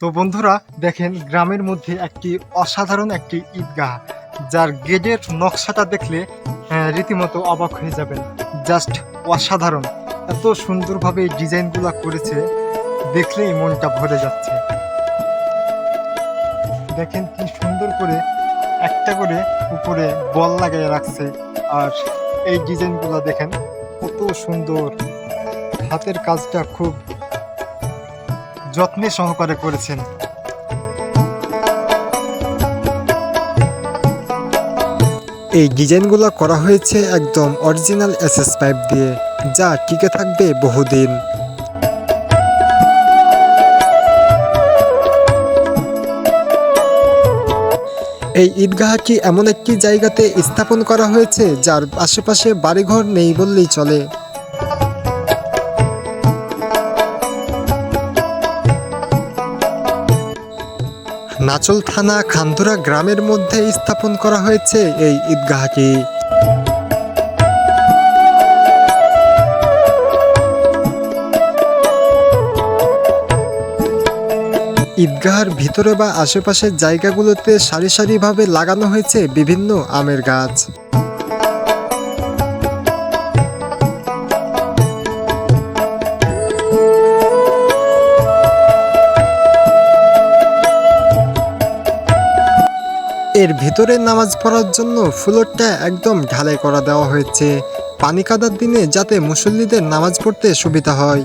তো বন্ধুরা দেখেন গ্রামের মধ্যে একটি অসাধারণ একটি ঈদগাহ যার গেটের নকশাটা দেখলে আহ, রীতিমতো অবাক হয়ে যাবেন। জাস্ট অসাধারণ। এত সুন্দরভাবে এই ডিজাইনগুলো করেছে দেখলেই মনটা ভরে যাচ্ছে। দেখেন কি সুন্দর করে একটা করে উপরে বল লাগিয়ে রাখছে আর এই ডিজাইনগুলো দেখেন কত সুন্দর। হাতের কাজটা খুব যত্নে সহকারে করেছেন। এই ডিজাইনগুলো করা হয়েছে একদম অরিজিনাল এসএস পাইপ দিয়ে, যা টিকে থাকবে বহুদিন। এই ঈদগাহটি এমন একটি জায়গাতে স্থাপন করা হয়েছে, যার আশেপাশে বাড়িঘর নেই বললেই চলে? নাচল থানা খান্দুরা গ্রামের মধ্যে স্থাপন করা হয়েছে এই ঈদগাহটি। ঈদগাহের ভিতরে বা আশেপাশের জায়গাগুলোতে সারি সারিভাবে লাগানো হয়েছে বিভিন্ন আমের গাছ। এর ভিতরে নামাজ পড়ার জন্য ফ্লোরটা একদম ঢালাই করা দেওয়া হয়েছে। পানি কাদার দিনে যাতে মুসল্লিদের নামাজ পড়তে সুবিধা হয়।